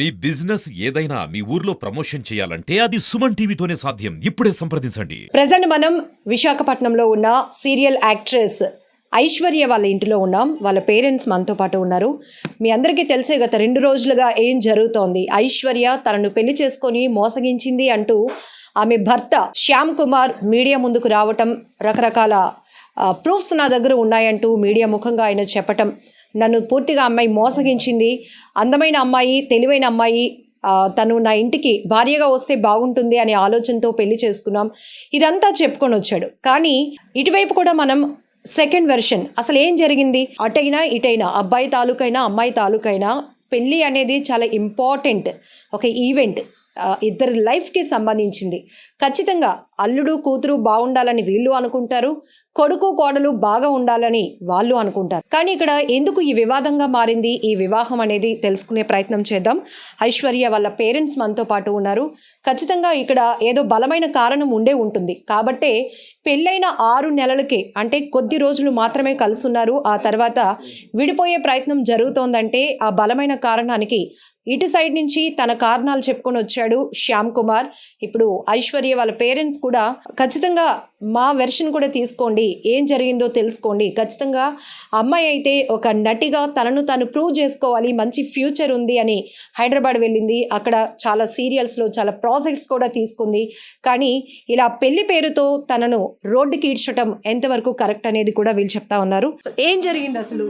మీ business ఏదైనా మీ ఊర్లో promotion చేయాలంటే అది సుమన్ టీవీతోనే సాధ్యం. ఇప్పుడే సంప్రదించండి. ప్రజెంట్ మనం విశాఖపట్నంలో ఉన్న సీరియల్ యాక్ట్రెస్ ఐశ్వర్య వాళ్ళ ఇంటిలో ఉన్నాం. వాళ్ళ పేరెంట్స్ మనతో పాటు ఉన్నారు. మీ అందరికీ తెలిసే గత రెండు రోజులుగా ఏం జరుగుతోంది? ఐశ్వర్య తనను పెళ్ళి చేసుకొని మోసగించింది అంటూ ఆమె భర్త శ్యామ్ కుమార్ మీడియా ముందుకు రావటం రకరకాల ప్రూఫ్స్ నా దగ్గర ఉన్నాయంటూ మీడియా ముఖంగా ఆయన చెప్పటం నన్ను పూర్తిగా అమ్మాయి మోసగించింది. అందమైన అమ్మాయి తెలివైన అమ్మాయి తను నా ఇంటికి భార్యగా వస్తే బాగుంటుంది అనే ఆలోచనతో పెళ్ళి చేసుకున్నాం. ఇదంతా చెప్పుకొని వచ్చాడు. కానీ ఇటువైపు కూడా మనం సెకండ్ వెర్షన్. అసలు ఏం జరిగింది? అటైనా ఇటైనా అబ్బాయి తాలూకైనా అమ్మాయి తాలూకైనా పెళ్ళి అనేది చాలా ఇంపార్టెంట్ ఒక ఈవెంట్. ఇద్దరి లైఫ్కి సంబంధించింది. ఖచ్చితంగా అల్లుడు కూతురు బాగుండాలని వీళ్ళు అనుకుంటారు. కొడుకు కోడలు బాగా ఉండాలని వాళ్ళు అనుకుంటారు. కానీ ఇక్కడ ఎందుకు ఈ వివాదంగా మారింది? ఈ వివాహం అనేది తెలుసుకునే ప్రయత్నం చేద్దాం. ఐశ్వర్య వాళ్ళ పేరెంట్స్ మనతో పాటు ఉన్నారు. ఖచ్చితంగా ఇక్కడ ఏదో బలమైన కారణం ఉండే ఉంటుంది. కాబట్టే పెళ్ళైన ఆరు నెలలకే అంటే కొద్ది రోజులు మాత్రమే కలుసున్నారు. ఆ తర్వాత విడిపోయే ప్రయత్నం జరుగుతోందంటే ఆ బలమైన కారణానికి ఇటు సైడ్ నుంచి తన కారణాలు చెప్పుకొని వచ్చాడు శ్యామ్ కుమార్. ఇప్పుడు ఐశ్వర్య వాళ్ళ పేరెంట్స్ కూడా ఖచ్చితంగా మా వెర్షన్ కూడా తీసుకోండి ఏం జరిగిందో తెలుసుకోండి. ఖచ్చితంగా అమ్మాయి అయితే ఒక నటిగా తనను తాను ప్రూవ్ చేసుకోవాలి మంచి ఫ్యూచర్ ఉంది అని హైదరాబాద్ వెళ్ళింది. అక్కడ చాలా సీరియల్స్లో చాలా ప్రాజెక్ట్స్ కూడా తీసుకుంది. కానీ ఇలా పెళ్ళి పేరుతో తనను రోడ్డుకి ఈడ్చటం ఎంతవరకు కరెక్ట్ అనేది కూడా వీళ్ళు చెప్తా ఉన్నారు. సో ఏం జరిగింది అసలు?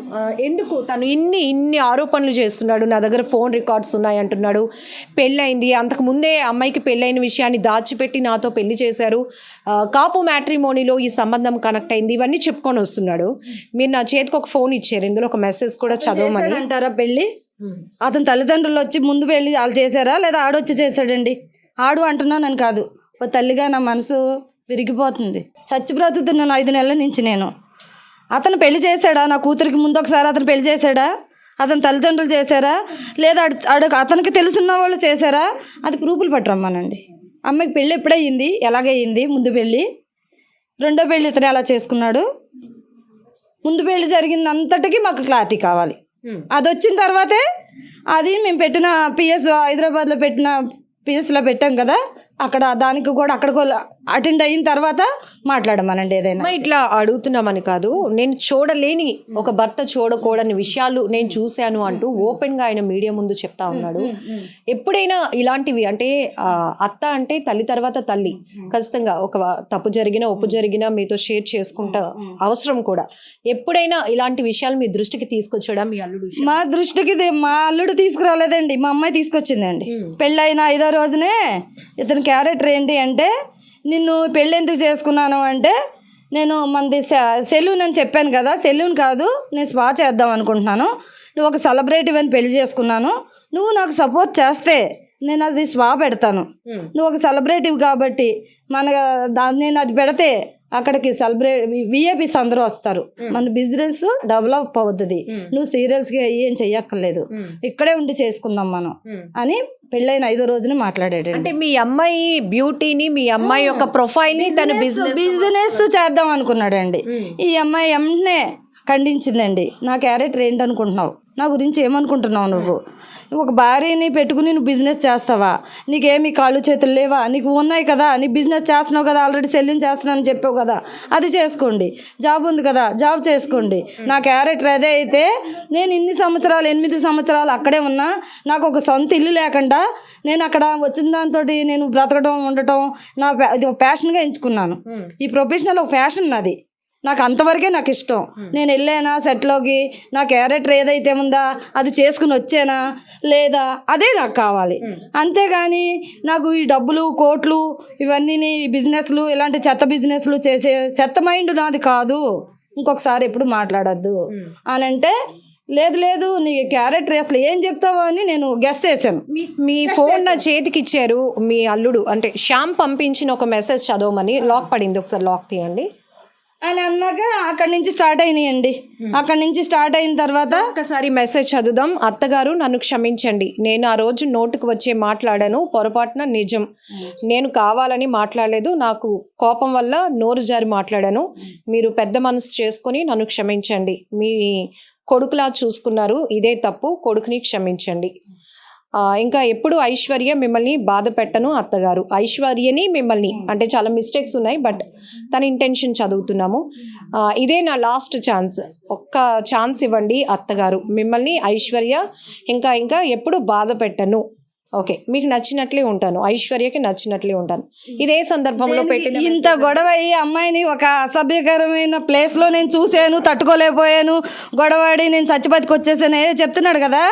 ఎందుకు తను ఇన్ని ఇన్ని ఆరోపణలు చేస్తున్నాడు? నా దగ్గర ఫోన్ రికార్డ్స్ ఉన్నాయి అంటున్నాడు పెళ్ళైంది అంతకు ముందే అమ్మాయికి పెళ్ళైన విషయాన్ని దాచిపెట్టి నాతో పెళ్ళి చేశారు. కాపు మ్యాట్రిమోనీలో ఈ సంబంధం కనెక్ట్ అయింది. ఇవన్నీ చెప్పుకొని వస్తున్నాడు. మీరు నా చేతికి ఒక ఫోన్ ఇచ్చారు. ఇందులో ఒక మెసేజ్ కూడా చదవమని. అంటారా పెళ్ళి? అతని తల్లిదండ్రులు వచ్చి ముందు పెళ్ళి వాళ్ళు చేశారా? లేదా ఆడొచ్చి చేశాడండి? ఆడు అంటున్నానని కాదు. ఓ తల్లిగా నా మనసు విరిగిపోతుంది. చచ్చి బ్రతుకుతున్నాను ఐదు నెలల నుంచి నేను. అతను పెళ్ళి చేశాడా? నా కూతురికి ముందు ఒకసారి అతను పెళ్ళి చేశాడా? అతని తల్లిదండ్రులు చేశారా? లేదా అడు అతనికి తెలుసున్న వాళ్ళు చేశారా? అది ప్రూఫ్లు పట్టరమ్మానండి. అమ్మాయికి పెళ్ళి ఎప్పుడయ్యింది ఎలాగయ్యింది ముందు పెళ్ళి? రెండో పెళ్ళి ఇతను ఎలా చేసుకున్నాడు. ముందు పెళ్ళి జరిగింది అంతటికీ మాకు క్లారిటీ కావాలి. అది వచ్చిన తర్వాతే అది మేము పెట్టిన పిఎస్ హైదరాబాద్లో పెట్టిన పిఎస్లో పెట్టాం కదా? అక్కడ దానికి కూడా అక్కడ కూడా అటెండ్ అయిన తర్వాత మాట్లాడమనండి ఏదైనా. ఇట్లా అడుగుతున్నామని కాదు. నేను చూడలేని ఒక భర్త చూడకూడని విషయాలు నేను చూశాను అంటూ ఓపెన్గా ఆయన మీడియా ముందు చెప్తా ఉన్నాడు. ఎప్పుడైనా ఇలాంటివి అంటే అత్త అంటే తల్లి తర్వాత తల్లి. ఖచ్చితంగా ఒక తప్పు జరిగినా ఒప్పు జరిగినా మీతో షేర్ చేసుకుంటా అవసరం కూడా. ఎప్పుడైనా ఇలాంటి విషయాలు మీ దృష్టికి తీసుకొచ్చాడా మీ అల్లుడు మా దృష్టికి మా అల్లుడు తీసుకురాలేదండి. మా అమ్మాయి తీసుకొచ్చిందండి. పెళ్ళైన ఐదో రోజునే ఇతని క్యారెక్టర్ ఏంటి అంటే నిన్ను పెళ్ళి ఎందుకు చేసుకున్నాను అంటే నేను మనది సెలూన్ అని చెప్పాను కదా సెలూన్ కాదు నేను స్పా చేద్దాం అనుకుంటున్నాను. నువ్వు ఒక సెలబ్రిటీ అని పెళ్ళి చేసుకున్నాను. నువ్వు నాకు సపోర్ట్ చేస్తే నేను అది స్పా పెడతాను. నువ్వు ఒక సెలబ్రిటీవ్ కాబట్టి మన దా నేను అది పెడితే అక్కడికి సెలబ్రేట్ విఏపీస్ అందరూ వస్తారు. మన బిజినెస్ డెవలప్ అవుతుంది. నువ్వు సీరియల్స్కి ఏం చెయ్యక్కర్లేదు. ఇక్కడే ఉండి చేసుకుందాం మనం అని పెళ్ళైన ఐదో రోజున మాట్లాడాడు అంటే మీ అమ్మాయి బ్యూటీని మీ అమ్మాయి యొక్క ప్రొఫైల్ని తన బిజినెస్ బిజినెస్ చేద్దాం అనుకున్నాడండి. ఈ అమ్మాయి వెంటనే ఖండించిందండి. నా క్యారెక్టర్ ఏంటనుకుంటున్నావు? నా గురించి ఏమనుకుంటున్నావు నువ్వు? ఒక భార్యని పెట్టుకుని నువ్వు బిజినెస్ చేస్తావా? నీకేమి కాళ్ళు చేతులు లేవా? నీకు ఉన్నాయి కదా నీ బిజినెస్ చేస్తున్నావు కదా ఆల్రెడీ సెల్లింగ్ చేస్తున్నాను అని చెప్పావు కదా అది చేసుకోండి. జాబ్ ఉంది కదా జాబ్ చేసుకోండి. నా క్యారెక్టర్ అదే అయితే నేను ఇన్ని సంవత్సరాలు ఎనిమిది సంవత్సరాలు అక్కడే ఉన్నా నాకు ఒక సొంత ఇల్లు లేకుండా నేను అక్కడ వచ్చిన దాంతో నేను బ్రతకడం ఉండటం నా ఇది ఒక ప్యాషన్గా ఎంచుకున్నాను. ఈ ప్రొఫెషనల్ ఒక ఫ్యాషన్ నాది. నాకు అంతవరకే నాకు ఇష్టం. నేను వెళ్ళానా సెట్లోకి? నా క్యారెక్టర్ ఏదైతే ఉందా అది చేసుకుని వచ్చానా లేదా అదే నాకు కావాలి. అంతేగాని నాకు ఈ డబ్బులు కోట్లు ఇవన్నీ బిజినెస్లు ఇలాంటి చెత్త బిజినెస్లు చేసే చెత్త మైండ్ నాది కాదు. ఇంకొకసారి ఎప్పుడు మాట్లాడద్దు. అని అంటే లేదు లేదు నీ క్యారెక్టర్ అసలు ఏం చెప్తావో అని నేను గెస్ చేశాను. మీ- మీ ఫోన్ నా చేతికి ఇచ్చారు మీ అల్లుడు. అంటే శ్యామ్ పంపించిన ఒక మెసేజ్ చదవమని. లాక్ పడింది. ఒకసారి లాక్ తీయండి. అని అన్నాక అక్కడి నుంచి స్టార్ట్ అయినాయండి. అక్కడి నుంచి స్టార్ట్ అయిన తర్వాత ఒకసారి మెసేజ్ చదువుదాం. అత్తగారు నన్ను క్షమించండి. నేను ఆ రోజు నోటుకు వచ్చే మాట్లాడాను. పొరపాటున నిజం. నేను కావాలని మాట్లాడలేదు. నాకు కోపం వల్ల నోరు జారి మాట్లాడాను. మీరు పెద్ద మనసు చేసుకొని నన్ను క్షమించండి. మీ కొడుకులా చూసుకున్నారు. ఇదే తప్పు. కొడుకుని క్షమించండి. ఇంకా ఎప్పుడు ఐశ్వర్య మిమ్మల్ని బాధ పెట్టను అత్తగారు. ఐశ్వర్యని మిమ్మల్ని అంటే చాలా మిస్టేక్స్ ఉన్నాయి బట్ తన ఇంటెన్షన్ చదువుతున్నాము. ఇదే నా లాస్ట్ ఛాన్స్ ఒక్క ఛాన్స్ ఇవ్వండి అత్తగారు. మిమ్మల్ని ఐశ్వర్య ఇంకా ఇంకా ఎప్పుడు బాధ పెట్టను. ఓకే మీకు నచ్చినట్లే ఉంటాను. ఐశ్వర్యకి నచ్చినట్లే ఉంటాను. ఇదే సందర్భంలో పెట్టిన ఇంత గొడవ అయ్యి అమ్మాయిని ఒక అసభ్యకరమైన ప్లేస్లో నేను చూశాను తట్టుకోలేకపోయాను గొడవాడి నేను చచ్చిపతికి వచ్చేసాను ఏదో చెప్తున్నాడు కదా?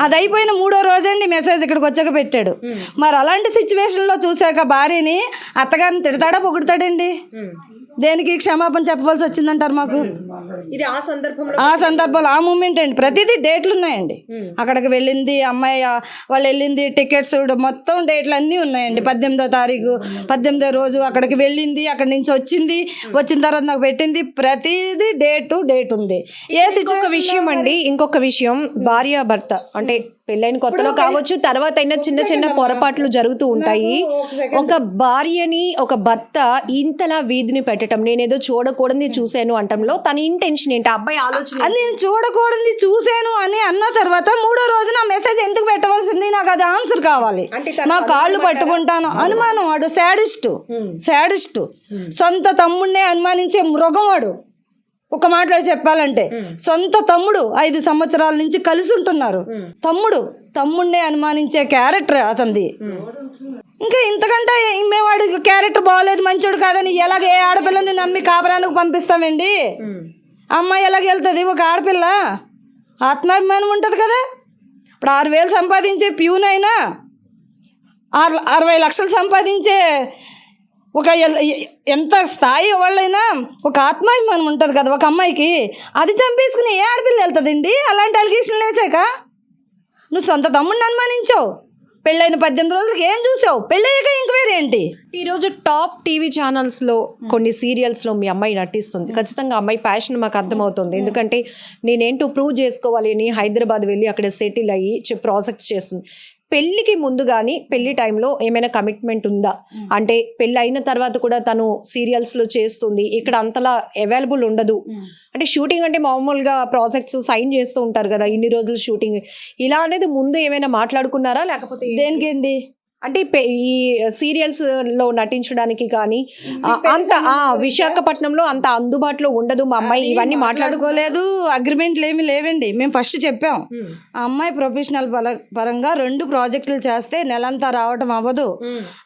అది అయిపోయిన మూడో రోజండి మెసేజ్ ఇక్కడికి వచ్చాక పెట్టాడు. మరి అలాంటి సిచ్యువేషన్లో చూశాక భార్యని అత్తగారిని తిడతాడా పొగుడతాడండి? దేనికి క్షమాపణ చెప్పవలసి వచ్చిందంటారు మాకు? ఇది ఆ సందర్భంలో ఆ సందర్భంలో ఆ మూమెంట్ అండి. ప్రతిదీ డేట్లు ఉన్నాయండి. అక్కడికి వెళ్ళింది అమ్మాయి వాళ్ళు వెళ్ళింది టికెట్స్ మొత్తం డేట్లు అన్నీ ఉన్నాయండి. పద్దెనిమిదో తారీఖు పద్దెనిమిదో రోజు అక్కడికి వెళ్ళింది అక్కడి నుంచి వచ్చింది వచ్చిన తర్వాత నాకు పెట్టింది ప్రతిదీ డేటు డేట్ ఉంది. ఏ విషయం అండి ఇంకొక విషయం భార్య భర్త అంటే పెళ్ళైన కొత్తలో కావచ్చు తర్వాత అయినా చిన్న చిన్న పొరపాట్లు జరుగుతూ ఉంటాయి. ఒక భార్యని ఒక భర్త ఇంతలా వీధిని పెట్టడం నేనేదో చూడకూడదు చూశాను అంటంలో తన ఇంటెన్షన్ ఏంటి? అబ్బాయి ఆలోచన అది నేను చూడకూడదు చూశాను అని అన్న తర్వాత మూడో రోజు నా మెసేజ్ ఎందుకు పెట్టవలసింది? నాకు అది ఆన్సర్ కావాలి. నా కాళ్ళు పట్టుకుంటాను. అనుమానం వాడు శాడిస్ట్ శాడిస్ట్ సొంత తమ్ముడినే అనుమానించే మృగం వాడు. ఒక మాటలో చెప్పాలంటే సొంత తమ్ముడు ఐదు సంవత్సరాల నుంచి కలిసి ఉంటున్నారు. తమ్ముడు తమ్ముడినే అనుమానించే క్యారెక్టర్ అతనిది. ఇంకా ఇంతకంటే మేము వాడికి క్యారెక్టర్ బాగోలేదు మంచోడు కాదని ఎలాగ ఏ ఆడపిల్లని నమ్మి కాపురానికి పంపిస్తామండి? అమ్మాయి ఎలాగ వెళ్తుంది? ఒక ఆడపిల్ల. ఆత్మాభిమానం ఉంటుంది కదా? ఇప్పుడు ఆరు వేలు సంపాదించే ప్యూన్ అయినా ఆరు అరవై లక్షలు సంపాదించే ఒక ఎంత స్థాయి వాళ్ళైనా ఒక ఆత్మాభిమానం ఉంటుంది కదా ఒక అమ్మాయికి. అది చంపేసుకుని ఏ ఆడపిల్ల వెళ్తుందండి? అలాంటి అలిగేషన్లు వేసాక? నువ్వు సొంత తమ్ముడిని అనుమానించావు? పెళ్ళైన పద్దెనిమిది రోజులకి ఏం చూసావు? పెళ్ళయ్యాక ఎంక్వైరీ ఏంటి? ఈరోజు టాప్ టీవీ ఛానల్స్లో కొన్ని సీరియల్స్లో మీ అమ్మాయి నటిస్తుంది. ఖచ్చితంగా అమ్మాయి ప్యాషన్ మాకు అర్థమవుతుంది. ఎందుకంటే నేనేంటో ప్రూవ్ చేసుకోవాలి. అని హైదరాబాద్ వెళ్ళి అక్కడ సెటిల్ అయ్యి ప్రాజెక్ట్స్ చేస్తుంది. పెళ్ళికి ముందు కానీ పెళ్ళి టైంలో ఏమైనా కమిట్మెంట్ ఉందా? అంటే పెళ్ళి అయిన తర్వాత కూడా తను సీరియల్స్లో చేస్తుంది. ఇక్కడ అంతలా అవైలబుల్ ఉండదు. అంటే షూటింగ్ అంటే మామూలుగా ప్రాజెక్ట్స్ సైన్ చేస్తూ ఉంటారు కదా ఇన్ని రోజులు షూటింగ్ ఇలా అనేది ముందు ఏమైనా మాట్లాడుకున్నారా? లేకపోతే దేనికండి అంటే ఈ సీరియల్స్లో నటించడానికి కానీ అంత ఆ విశాఖపట్నంలో అంత అందుబాటులో ఉండదు. మా అమ్మాయి ఇవన్నీ మాట్లాడుకో మాట్లాడుకోలేదు. అగ్రిమెంట్లు ఏమీ లేవండి. మేము ఫస్ట్ చెప్పాం. ఆ అమ్మాయి ప్రొఫెషనల్ పర- పరంగా రెండు ప్రాజెక్టులు చేస్తే నెలంతా రావటం అవ్వదు.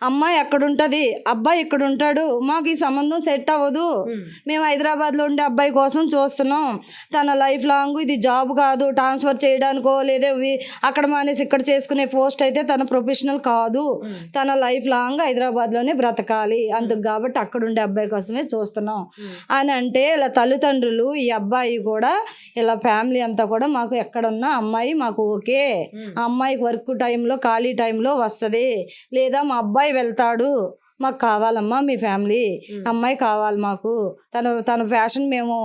అమ్మాయి అక్కడ ఉంటుంది అబ్బాయి ఇక్కడ ఉంటాడు మాకు ఈ సంబంధం సెట్ అవ్వదు. మేము హైదరాబాద్లో ఉండే అబ్బాయి కోసం చూస్తున్నాం. తన లైఫ్ లాంగ్ ఇది జాబ్ కాదు. ట్రాన్స్ఫర్ చేయడానికో లేదా అక్కడ మానేసి ఇక్కడ చేసుకునే పోస్ట్ అయితే తన ప్రొఫెషనల్ కాదు. తన లైఫ్ లాంగ్ హైదరాబాద్లోనే బ్రతకాలి. అందుకు కాబట్టి అక్కడ ఉండే అబ్బాయి కోసమే చూస్తున్నాం. అని అంటే ఇలా తల్లిదండ్రులు ఈ అబ్బాయి కూడా ఇలా ఫ్యామిలీ అంతా కూడా మాకు ఎక్కడున్నా అమ్మాయి మాకు ఓకే. ఆ అమ్మాయికి వర్క్ టైంలో ఖాళీ టైంలో వస్తుంది. లేదా మా అబ్బాయి వెళ్తాడు మాకు కావాలమ్మా మీ ఫ్యామిలీ. అమ్మాయి కావాలి మాకు. తన తన ఫ్యాషన్ మేము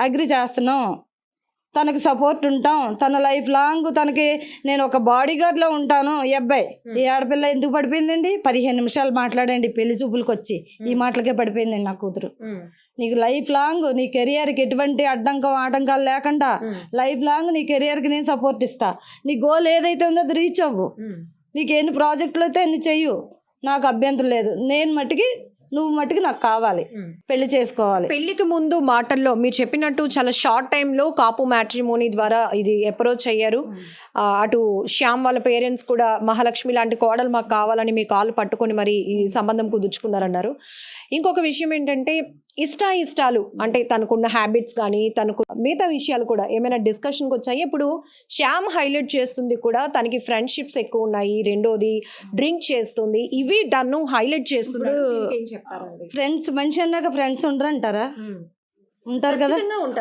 అగ్రి చేస్తున్నాం. తనకి సపోర్ట్ ఉంటాం. తన లైఫ్ లాంగ్ తనకి నేను ఒక బాడీ గార్డ్లో ఉంటాను. ఈ అబ్బాయి ఈ ఆడపిల్ల ఎందుకు పడిపోయిందండి? పదిహేను నిమిషాలు మాట్లాడండి. పెళ్ళి చూపులకు వచ్చి ఈ మాటలకే పడిపోయిందండి నా కూతురు. నీకు లైఫ్ లాంగ్ నీ కెరియర్కి ఎటువంటి అడ్డంకం ఆటంకాలు లేకుండా లైఫ్ లాంగ్ నీ కెరియర్కి నేను సపోర్ట్ ఇస్తా. నీ గోల్ ఏదైతే ఉందో అది రీచ్ అవ్వు. నీకు ఎన్ని ప్రాజెక్టులు అయితే అన్ని చెయ్యు. నాకు అభ్యంతరం లేదు. నేను మట్టుకి నువ్వు మట్టుకి నాకు కావాలి. పెళ్ళి చేసుకోవాలి. పెళ్ళికి ముందు మాటల్లో మీరు చెప్పినట్టు చాలా షార్ట్ టైంలో కాపు మ్యాట్రిమోనీ ద్వారా ఇది అప్రోచ్ అయ్యారు. అటు శ్యామ్ వాళ్ళ పేరెంట్స్ కూడా మహాలక్ష్మి లాంటి కోడలు మాకు కావాలని మీ కాలు పట్టుకొని మరి ఈ సంబంధం కుదుర్చుకున్నారన్నారు. ఇంకొక విషయం ఏంటంటే ఇష్ట ఇష్టాలు అంటే తనకున్న హ్యాబిట్స్ కానీ తనకు మిగతా విషయాలు కూడా ఏమైనా డిస్కషన్కి వచ్చాయి? ఇప్పుడు శ్యామ్ హైలైట్ చేస్తుంది కూడా తనకి ఫ్రెండ్షిప్స్ ఎక్కువ ఉన్నాయి. రెండోది డ్రింక్ చేస్తుంది. ఇవి తను హైలైట్ చేస్తున్నాడు చెప్తారండి? ఫ్రెండ్స్ మనిషి అన్నాక ఫ్రెండ్స్ ఉండరు అంటారా ఉంటారు కదా?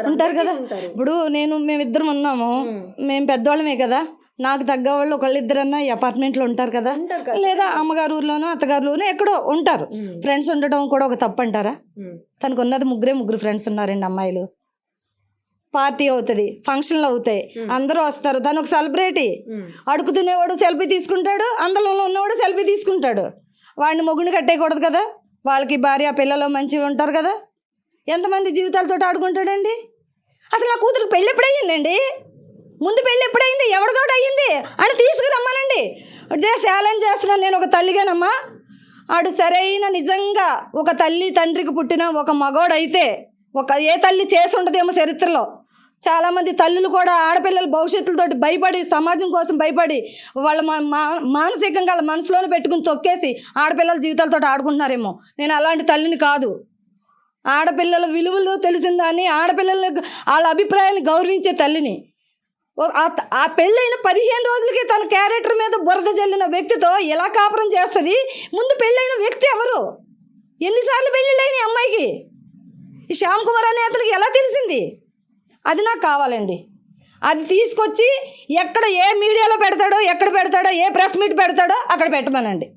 ఉంటారు. కదా. ఇప్పుడు నేను మేమిద్దరం ఉన్నాము. మేము పెద్దవాళ్ళమే కదా? నాకు తగ్గ వాళ్ళు ఒకళ్ళిద్దరన్నా ఈ అపార్ట్మెంట్లో ఉంటారు కదా. లేదా అమ్మగారు ఊర్లోనో అత్తగారులోనో ఎక్కడో ఉంటారు. ఫ్రెండ్స్ ఉండటం కూడా ఒక తప్పు అంటారా. తనకు ఉన్నది ముగ్గురే ముగ్గురు ఫ్రెండ్స్ ఉన్నారండి అమ్మాయిలు. పార్టీ అవుతుంది ఫంక్షన్లు అవుతాయి. అందరూ వస్తారు తను ఒక సెలబ్రిటీ. ఉమ్. అడుగుతునేవాడు సెల్ఫీ తీసుకుంటాడు అందులో ఉన్నవాడు సెల్ఫీ తీసుకుంటాడు. వాడిని మొగుడిని కట్టేయకూడదు కదా. వాళ్ళకి భార్య పిల్లలు మంచిగా ఉంటారు కదా. ఎంతమంది జీవితాలతో ఆడుకుంటాడండి? అసలు నా కూతురు పెళ్ళి ఎప్పుడయ్యిందండి ముందు పెళ్ళి ఎప్పుడైంది? ఎవరితోటి అయ్యింది? అని తీసుకురమ్మానండి. అదే ఛాలెంజ్ చేస్తున్నాను నేను ఒక తల్లిగానమ్మా. ఆడు సరైన నిజంగా ఒక తల్లి తండ్రికి పుట్టిన ఒక మగోడైతే ఒక ఏ తల్లి చేసి ఉండదేమో చరిత్రలో. చాలామంది తల్లులు కూడా ఆడపిల్లల భవిష్యత్తులతోటి భయపడి సమాజం కోసం భయపడి వాళ్ళ మా- మా- మానసికంగా వాళ్ళ మనసులోనే పెట్టుకుని తొక్కేసి ఆడపిల్లల జీవితాలతో ఆడుకుంటున్నారేమో. నేను అలాంటి తల్లిని కాదు. ఆడపిల్లల విలువలు తెలిసిందని ఆడపిల్లల వాళ్ళ అభిప్రాయాన్ని గౌరవించే తల్లిని. ఆ త- ఆ పెళ్ళైన పదిహేను రోజులకి తన క్యారెక్టర్ మీద బురద జల్లిన వ్యక్తితో ఎలా కాపురం చేస్తుంది? ముందు పెళ్ళైన వ్యక్తి ఎవరు? ఎన్నిసార్లు పెళ్ళిళ్ళైన అమ్మాయికి? ఈ శ్యామ్ కుమార్ అనే అతనికి ఎలా తెలిసింది? అది నాకు కావాలండి. అది తీసుకొచ్చి ఎక్కడ ఏ మీడియాలో పెడతాడో ఎక్కడ పెడతాడో ఏ ప్రెస్ మీట్ పెడతాడో అక్కడ పెట్టమనండి.